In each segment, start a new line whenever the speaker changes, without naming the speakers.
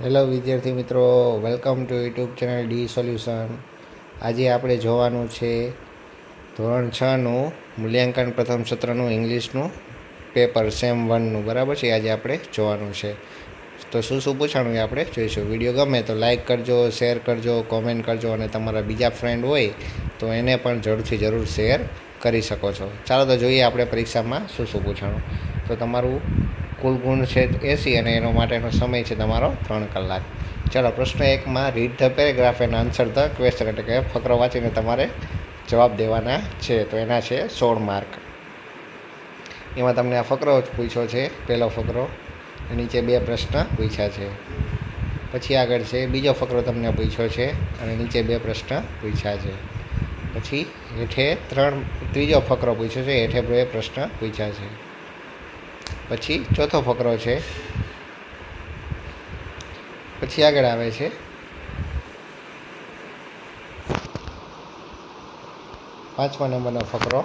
Hello વિદ્યાર્થી મિત્રો, welcome to YouTube channel D solution. આજે આપણે જોવાનું છે ધોરણ છનું મૂલ્યાંકન પ્રથમ સત્રનું ઇંગ્લિશનું પેપર સેમ વનનું, બરાબર છે? આજે આપણે જોવાનું છે. તો શું શું પૂછાણું એ આપણે જોઈશું. વીડિયો ગમે તો લાઇક કરજો, શેર કરજો, કોમેન્ટ કરજો અને તમારા બીજા ફ્રેન્ડ હોય તો એને પણ જરૂરથી જરૂર શેર કરી શકો છો. ચાલો તો જોઈએ આપણે પરીક્ષામાં શું શું પૂછાણું. તો તમારું કુલ ગુણ છે એસી અને એનો માટેનો સમય છે તમારો ત્રણ કલાક. ચાલો, પ્રશ્ન એકમાં read the paragraph and answer the question એટલે કે ફકરો વાંચીને તમારે જવાબ દેવાના છે. તો એના છે સોળ માર્ક એમાં તમને આ ફકરો જ પૂછ્યો છે, પહેલો ફકરો. નીચે બે પ્રશ્ન પૂછ્યા છે. પછી આગળ છે, બીજો ફકરો તમને પૂછ્યો છે અને નીચે બે પ્રશ્ન પૂછ્યા છે. પછી હેઠે ત્રણ, ત્રીજો ફકરો પૂછ્યો છે, હેઠે બે પ્રશ્ન પૂછ્યા છે. પછી ચોથો ફકરો છે. પછી આગળ આવે છે. પાંચમા નંબરનો ફકરો.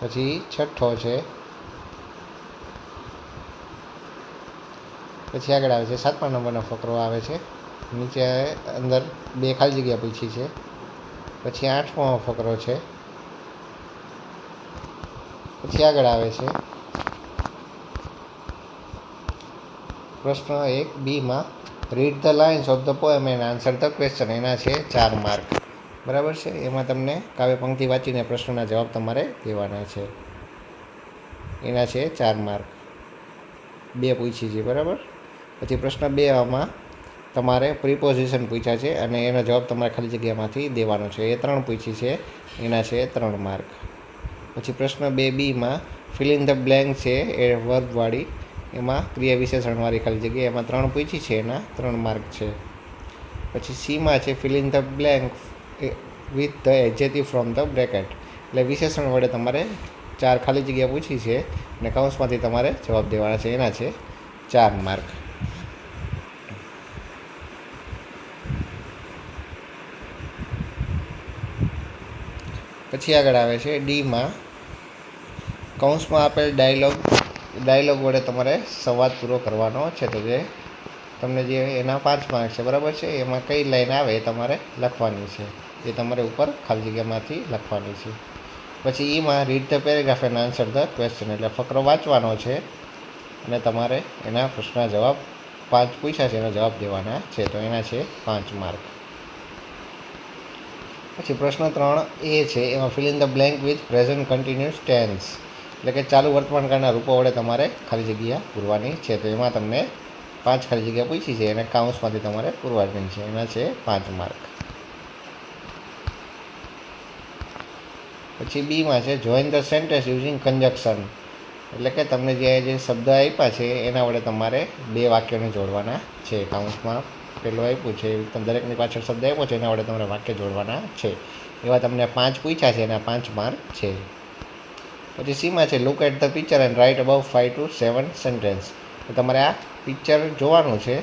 પછી છઠ્ઠો છે. પછી આગળ આવે છે. સાતમા નંબરનો ફકરો આવે છે. નીચે અંદર બે ખાલી જગ્યા પૂછી છે. પછી આઠમો ફકરો છે. પછી આગળ આવે છે. પ્રશ્ન એક બીમાં read the lines of the poem and answer the question એના છે ચાર માર્ક. બરાબર છે? એમાં તમને કાવ્ય પંક્તિ વાંચીને પ્રશ્નના જવાબ તમારે દેવાના છે. એના છે ચાર માર્ક. બે પૂછી છે, બરાબર? પછી પ્રશ્ન બે આમાં તમારે પ્રિપોઝિશન પૂછ્યા છે અને એનો જવાબ તમારે ખાલી જગ્યામાંથી દેવાનો છે. એ ત્રણ પૂછી છે. એના છે ત્રણ માર્ક પછી પ્રશ્ન બે બીમાં ફિલ ધ બ્લેન્ક છે એ વર્ગવાળી એમાં ક્રિયા વિશેષણવાળી ખાલી જગ્યા. એમાં ત્રણ પૂછી છે એના, ત્રણ માર્ક છે. પછી સીમાં છે fill the blank with the adjective from the bracket એટલે વિશેષણ વડે તમારે ચાર ખાલી જગ્યા પૂછી છે અને કૌંસમાંથી તમારે જવાબ દેવાના છે. એના છે ચાર માર્ક પછી આગળ આવે છે ડીમાં કૌંસમાં આપેલ ડાયલોગ ડાયલોગ વડે તમારે સંવાદ પૂરો કરવાનો છે તો જે તમને જે એના પાંચ માર્ક છે, બરાબર છે? એમાં કઈ લાઈન આવે એ તમારે લખવાની છે. એ તમારે ઉપર ખાલી જગ્યામાંથી લખવાની છે. પછી ઈમાં read the paragraph and answer the question એટલે ફકરો વાંચવાનો છે અને તમારે એના પ્રશ્નના જવાબ, પાંચ પૂછ્યા છે એનો જવાબ દેવાના છે. તો એના છે પાંચ માર્ક પછી પ્રશ્ન ત્રણ એ છે, એમાં fill in the blank with present continuous tense એટલે કે ચાલુ વર્તમાનકાળના રૂપો વડે તમારે ખાલી જગ્યા પૂરવાની છે. તો એમાં તમને પાંચ ખાલી જગ્યા પૂછી છે અને કાઉન્સમાંથી તમારે પૂરવાની છે. એના છે પાંચ માર્ક પછી બીમાં છે join the sentence using conjunction એટલે કે તમને જે જે શબ્દ આપ્યા છે, એના વડે તમારે બે વાક્યોને જોડવાના છે. કાઉન્સમાં પેલું આપ્યું છે એવી રીતે દરેકની પાછળ શબ્દ આપ્યો છે, એના વડે તમારે વાક્ય જોડવાના છે. એવા તમને પાંચ પૂછ્યા છે, એના પાંચ માર્ક છે. પછી સીમાં છે look at the picture and write about five to seven sentence તો તમારે આ પિક્ચર જોવાનું છે,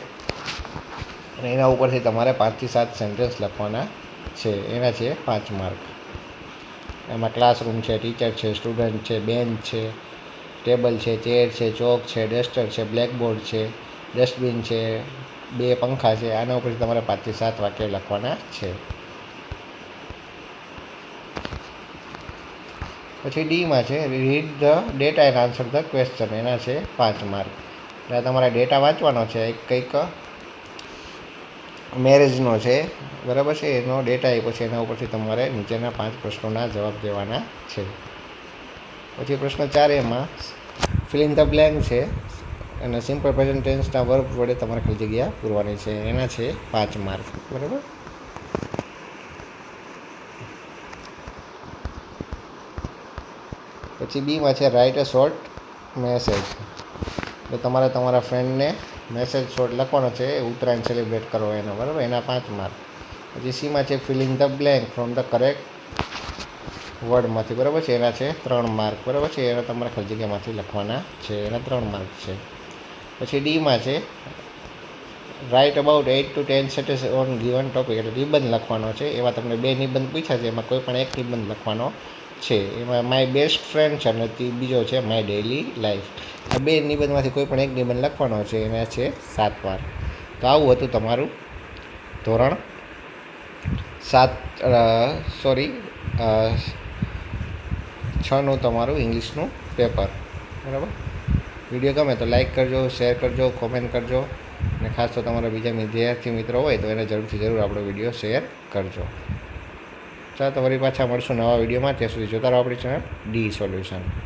અને એના ઉપરથી તમારે પાંચથી સાત સેન્ટેન્સ લખવાના છે. એના છે પાંચ માર્ક એમાં ક્લાસરૂમ છે ટીચર છે સ્ટુડન્ટ છે બેન્ચ છે ટેબલ છે ચેર છે, ચોક છે ડસ્ટર છે બ્લેકબોર્ડ છે ડસ્ટબિન છે બે પંખા છે, આના ઉપરથી તમારે પાંચથી સાત વાક્ય લખવાના છે. પછી ડીમાં છે read the data and answer the question એના છે પાંચ માર્ક. એટલે તમારે ડેટા વાંચવાનો છે કંઈક મેરેજનો છે, બરાબર છે? એનો ડેટા એ પછી એના ઉપરથી તમારે નીચેના પાંચ પ્રશ્નોના જવાબ દેવાના છે. પછી પ્રશ્ન ચાર એમાં ફિલિંગ ધ બ્લેન્ક છે. અને સિમ્પલ પ્રેઝન્ટ ટેન્સના વર્બ વડે તમારે ખાલી જગ્યા પૂરવાની છે. એના છે પાંચ માર્ક બરાબર? પછી બીમાં છે રાઇટ અ શોર્ટ મેસેજ તો તમારે તમારા ફ્રેન્ડને મેસેજ શોર્ટ લખવાનો છે ઉત્તરાયણ સેલિબ્રેટ કરો એનો. બરાબર? એના પાંચ માર્ક પછી સીમાં છે filling the blank from the correct વર્ડમાંથી બરાબર છે? એના છે ત્રણ માર્ક બરાબર છે? એના તમારે ખાલી જગ્યામાંથી લખવાના છે. એના ત્રણ માર્ક છે. પછી ડીમાં છે. Write about eight to ten sets on given topic એટલે નિબંધ લખવાનો છે. એવા તમને બે નિબંધ પૂછ્યા છે. એમાં કોઈ પણ એક નિબંધ લખવાનો છે. એમાં માય બેસ્ટ ફ્રેન્ડ છે અને બીજો છે માય ડેઇલી લાઈફ આ બે નિબંધમાંથી કોઈ પણ એક નિબંધ લખવાનો છે. એને છે સાત વાર. તો આવું હતું તમારું ધોરણ સાત સોરી છનું તમારું ઇંગ્લિશનું પેપર બરાબર? વીડિયો ગમે તો લાઇક કરજો, શેર કરજો, કોમેન્ટ કરજો. અને ખાસ તો તમારા બીજા વિદ્યાર્થી મિત્રો હોય તો એને જરૂરથી જરૂર આપણો વીડિયો શેર કરજો. ચાલો તો પાછા મળશું નવા વિડીયોમાં. ત્યાં સુધી જોતા રહો આપણી ચેનલ ડી સોલ્યુશન.